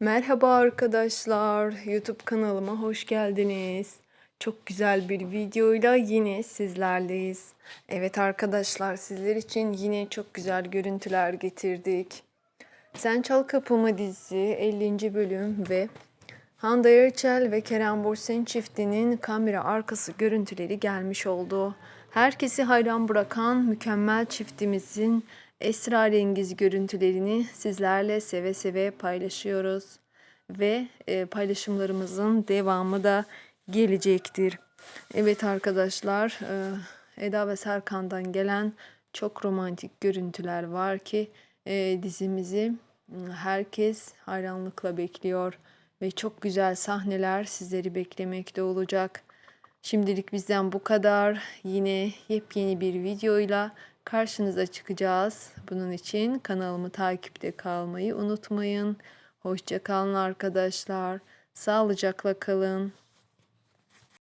Merhaba arkadaşlar, YouTube kanalıma hoş geldiniz. Çok güzel bir videoyla yine sizlerleyiz. Evet arkadaşlar, sizler için yine çok güzel görüntüler getirdik. Sen Çal Kapımı dizisi 50. bölüm ve Hande Erçel ve Kerem Bürsin çiftinin kamera arkası görüntüleri gelmiş oldu. Herkesi hayran bırakan mükemmel çiftimizin esrarengiz görüntülerini sizlerle seve seve paylaşıyoruz. Ve e, paylaşımlarımızın devamı da gelecektir. Evet arkadaşlar, e, Eda ve Serkan'dan gelen çok romantik görüntüler var ki e, dizimizi m, herkes hayranlıkla bekliyor ve çok güzel sahneler sizleri beklemekte olacak. Şimdilik bizden bu kadar. Yine yepyeni bir videoyla karşınıza çıkacağız. Bunun için kanalımı takipte kalmayı unutmayın. Hoşça kalın arkadaşlar. Sağlıcakla kalın.